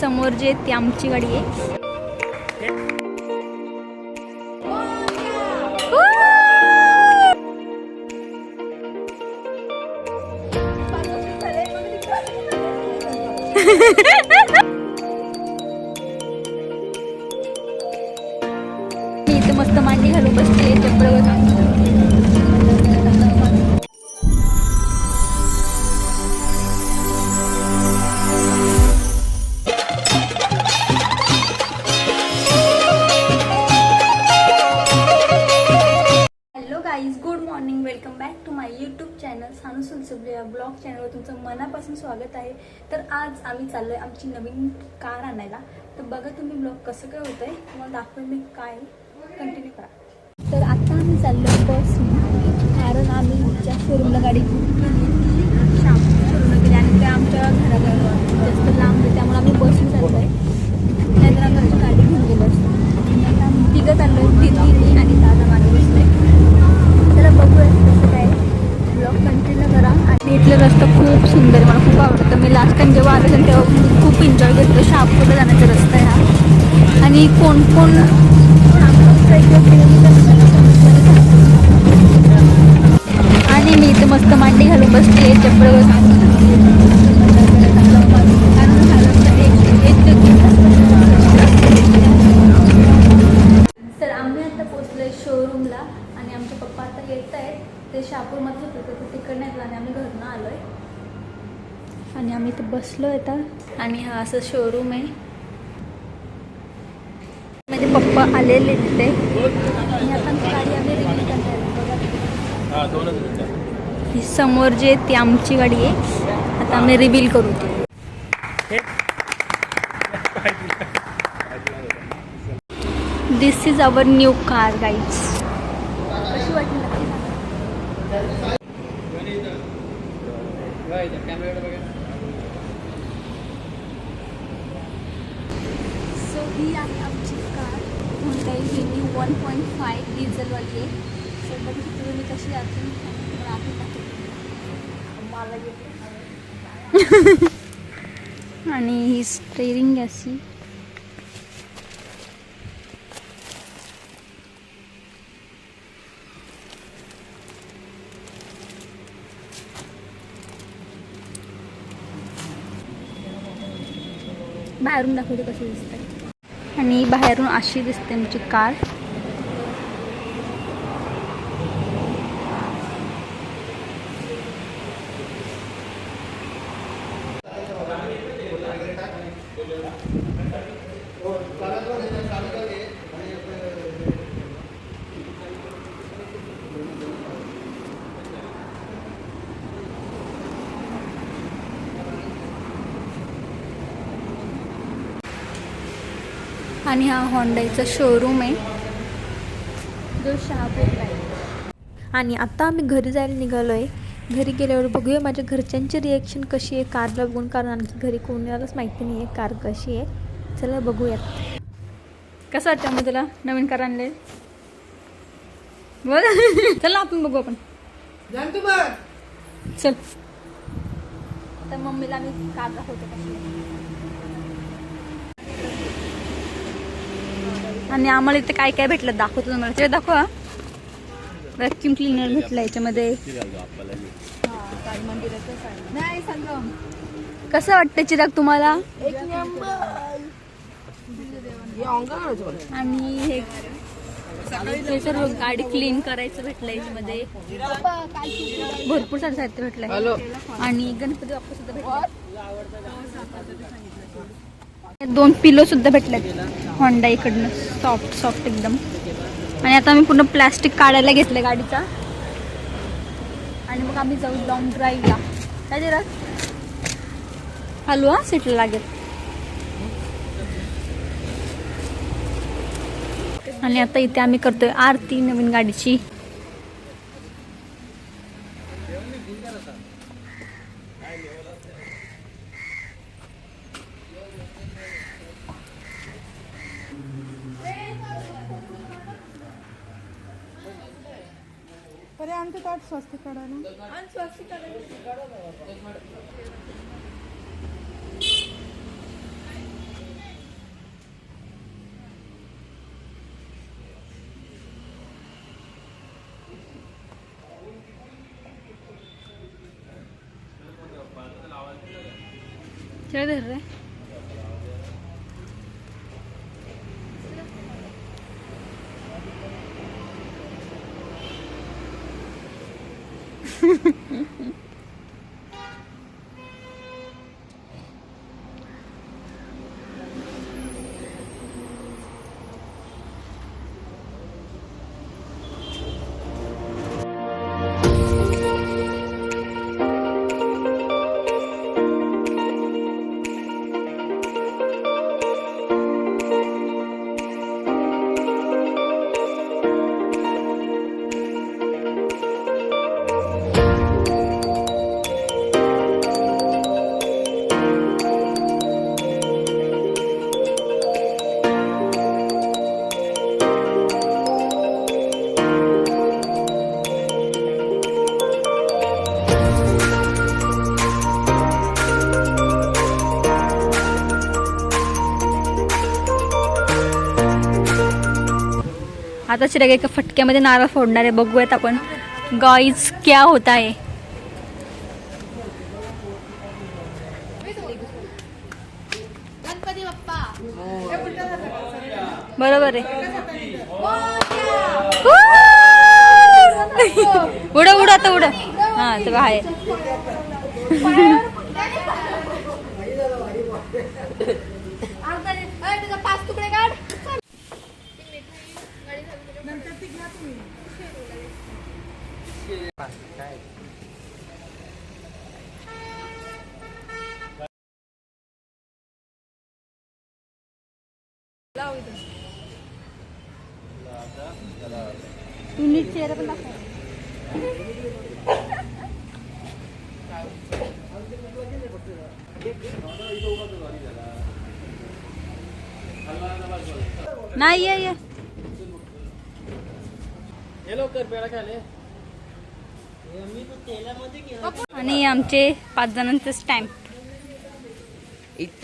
समोर जे ती आमची गाडी आहे. तर आज आम्ही चाललो आहे आमची नवीन कार आणायला. तर बघा तुम्ही ब्लॉग कसं काय होतं आहे तुम्हाला दाखवेल मी काय कंटिन्यू करा. तर आता आम्ही चाललो बसने कारण आम्ही आमच्या शोरूमला गाडी शोरूमला गेली आणि ते आमच्या घराजवळ जास्त लांब आहे त्यामुळे आम्ही बसने चाललो आहे नाहीतर आम्ही आमची गाडी घेऊन गेलो असतो. आम्ही तिघं चाललो आहे दिदी आणि दादा मागे बसले चला बघूया. ब्लॉग कंटिन्यू करा. आणि इथलं रस्ता खूप सुंदर आहे मला खूप आवडतं. मी लास्ट टाइम जेव्हा आले होते तेव्हा मी खूप एन्जॉय घेतलं शापूरला जाण्याचा रस्ता आहे हा. आणि कोण कोण? आणि मी इथे मस्त मांडी घालून बसते चप्पल तर आम्ही आता पोचलोय शोरूमला आणि आमचे पप्पा आता येत आहेत ते शहापूरमध्ये होते तर ते तिकडनं येतात आणि आम्ही घरनं आलोय आणि आम्ही इथे बसलो आता आणि हा असं शोरूम आहे माझे पप्पा आलेले तिथे. हा समोर जे ती आमची गाडी आहे. आता आम्ही रिव्हील करू ती. This is our new car guys कशी वाटली. सो ही आमची car Hyundai Venue one point five डिझेलवाली आहे. सो बघू शकतो तुम्ही कशी दाखवते. आणि ही स्टेरिंग अशी. बाहेरून दाखवते कशी दिसते. आणि बाहेरून अशी दिसते आमची कार. आणि हा होंडाईचा शोरूम आहे. जो शहापूरला आहे. आणि आता आम्ही घरी जायला निघालो आहे घरी गेल्यावर बघूया माझ्या घरच्यांची रिॲक्शन कशी आहे कारला बघून. कारण आणखी घरी कोणालाच माहिती नाही आहे कार कशी आहे. चला बघूयात. कसं वाटतं मग तुला? नवीन कार आणले बोल. चला आपण बघू आपण. चल. तर मम्मीला मी कार दाखवते कशी आहे. आणि आम्हाला इथे काय काय भेटलं दाखवतो तुम्हाला. ते दाखवा. व्हॅक्युम क्लिनर भेटलं याच्यामध्ये. कसं वाटतं चिराग तुम्हाला? आणि हे सर्व गाडी क्लीन करायचं भेटलं याच्यामध्ये. भरपूर सारं साहित्य भेटलंय. आणि गणपती बाप्पा सुद्धा भेटले. दोन पिलो सुद्धा भेटल्यात होंडा इकडनं. सॉफ्ट सॉफ्ट एकदम. आणि आता आम्ही पूर्ण प्लॅस्टिक काढायला घेतलं गाडीचा. आणि मग आम्ही जाऊ लॉंग ड्राईव्हला काय जरा हलवा सीटला लागेल. आणि आता इथे आम्ही करतोय आरती नवीन गाडीची. अरे आमचं ताट स्वस्त काढा ना. चल धर रे. आता चिराग एका फटक्यामध्ये नारळ फोडणार आहे. बघूयात आपण. गाईज क्या होता आहे बाप्पा. बरोबर आहे. उड उडा आता उड हा तर आहे तू नीट चेहरा पण नाही ये ये. हे लवकर पेढा खाले आणि आमचे पाच जणांचे स्टॅम्प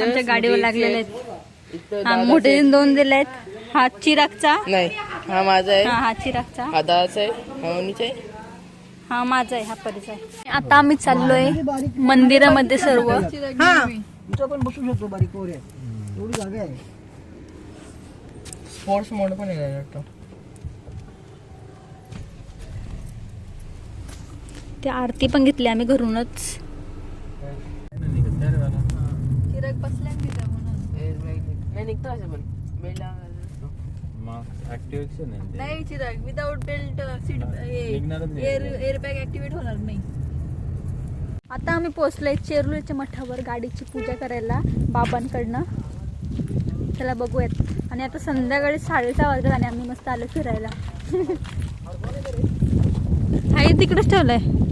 आमच्या गाडीवर लागलेले आहेत. हा मोठे दोन दिले आहेत हा चिरागचा. नाही हा माझा आहे. हा हा चिरागचा. हा दादाचा आहे. हा हा माझा आहे. हा परीचा आहे. आता आम्ही चाललोय मंदिरामध्ये सर्व. पण बसू शकतो बारीक एवढी जागा आहे. स्पोर्ट्स मोड पण आहे ते आरती पण घेतली आम्ही घरूनच. नाही निघतो असं पण. बेल लावायला मग ऍक्टिव्हेशन आहे नाही Chirag without belt seat. Air airbag activate होणार नाही. आता आम्ही पोहोचलोय चेरुलीच्या मठावर गाडीची पूजा करायला बाबांकडनं. त्याला बघूयात. आणि आता संध्याकाळी साडेसहा वाजता आणि आम्ही मस्त आलो फिरायला. हाय तिकडेच ठेवलंय.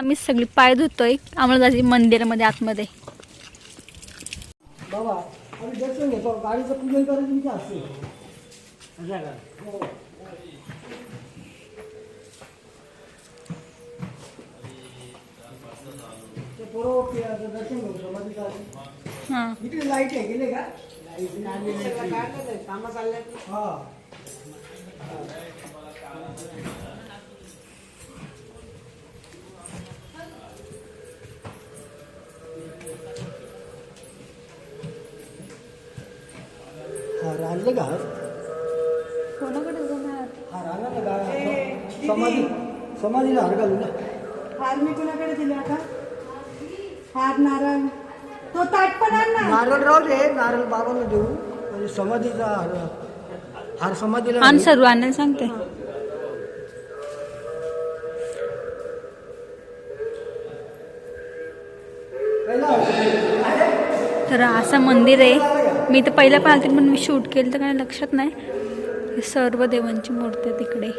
आम्ही सगळी पाय धुतोय. आम्हाला जायची मंदिरामध्ये आतमध्ये? हो. हां. इकडे लाइट आहे गेले का? हा. राहिलं का? कोणाकडे जाणार हा राहिला ना गा समाधी समाधीला हार घालू ना हार मी कुणाकडे दिले आता? हार नारळ. तो ताट पण आण ना. नारळ राहू दे नारळ बाबाला देऊ. म्हणजे समाधीचा हार हार समाधीला आण. सर्व आणायला सांगते. पहिला. तर असं मंदिर आहे. मी तर पहिलं पाहतील पण मी शूट केलं तर काय लक्षात नाही. सर्व देवांची मूर्ती तिकडे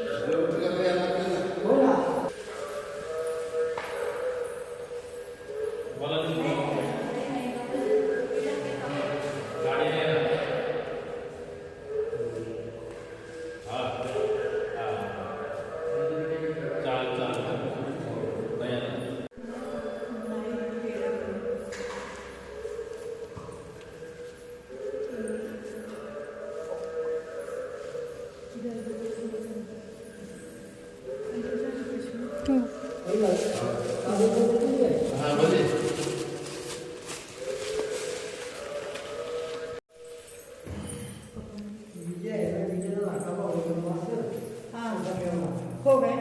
आहे तिकडे हो काय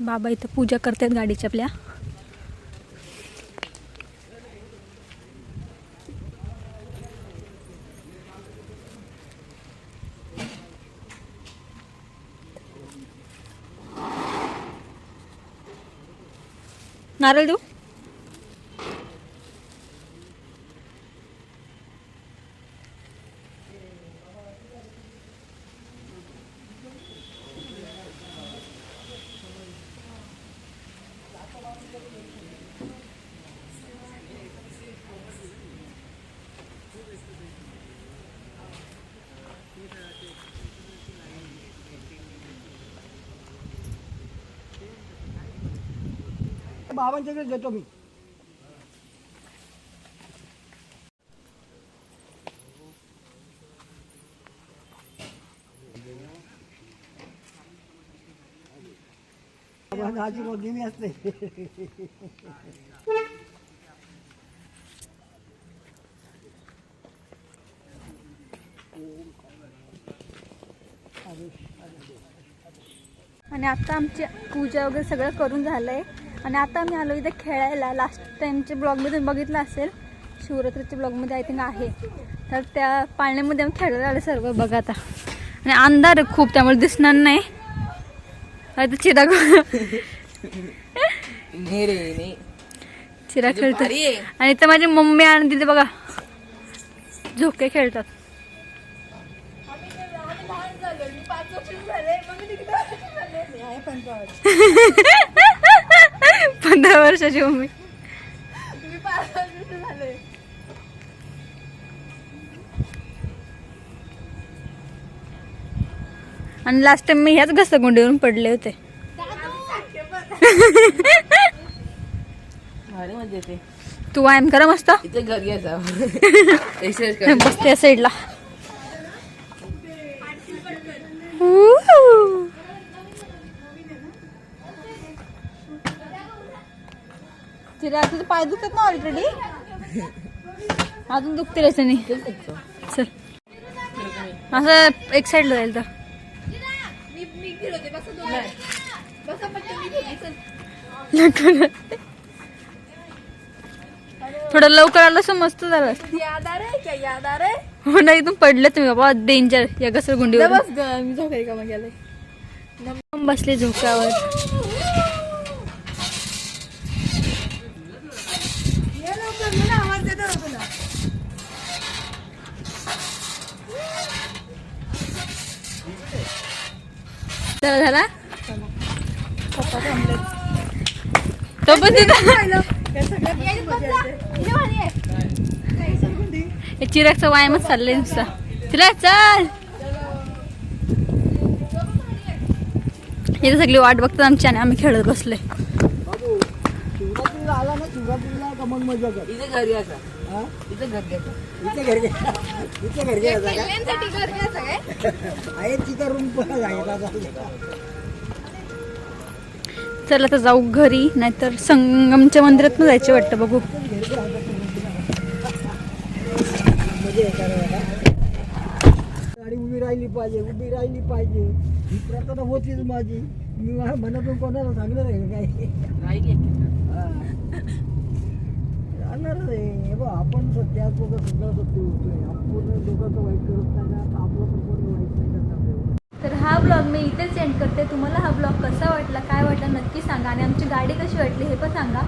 बाबा इथं पूजा करतात गाडीच्या आपल्या. नारळ देऊ? बाबांच्याकडे देतो मी. आजी आशीर्वाद मी असते. आणि आता आमची पूजा वगैरे सगळं करून झालं आहे आणि आता आम्ही आलो इथे खेळायला. लास्ट टाईमच्या ब्लॉगमध्ये बघितलं असेल शिवरात्रीच्या ब्लॉगमध्ये आय थिंक आहे. तर त्या पाळण्यामध्ये आम्ही खेळायला आले सर्व बघा आता. आणि अंधार खूप त्यामुळे दिसणार नाही. आता चिरा चिरा खेळतो. आणि इथं माझी मम्मी आणि तिथे बघा झोके खेळतात. पंधरा वर्षाची मम्मी. आणि लास्ट टाइम मी ह्याच घसरगुंडीवरून पडले होते. तू व्यायाम करा मस्त. बसते या साईडला तिला तुझे पाय दुखत ना ऑलरेडी अजून दुखतील याच्याने चल. असं एक साईडला जाईल तर. थोडं लवकर आलं मस्त झालं है क्या याद आ रहा है हो ना इथून पडले तुम्ही बाबा. डेंजर या घसरगुंडीवर बस मी झोकाय का मग बसले झोक्यावर ये लवकर ये ना आवाज देतो ना तुला चला झाला? तो पण तिथं हे चिरागचा व्यायामच चाललंय नुसता. चिराग चल! इथे सगळी वाट बघतात आमची आणि आम्ही खेळत बसलोय. इथे घर घ्यायचा घ्यायचा काय? आहे रूम पण आहे. चला तर जाऊ घरी नाहीतर संगमच्या मंदिरात जायचे वाटतं बघू. गाडी उभी राहिली पाहिजे उभी राहिली पाहिजे. ही प्रथा तर होतीच माझी. मी मनातून कोणाला सांगणार आहे का काय? राहिली जाणारच आहे हे बघ आपण सध्या सगळं सत्य होतोय आपण लोकांचं वाईट करत नाही ना तर आपलं पण कोणी वाईट नाही करणार तर हा ब्लॉग मी इथेच एंड करते. तुम्हाला हा ब्लॉग कसा वाटला काय वाटला नक्की सांगा. आणि आमची गाडी कशी वाटली हे पण सांगा.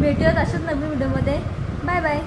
भेटूयात अशाच नवीन व्हिडिओमध्ये. Bye bye.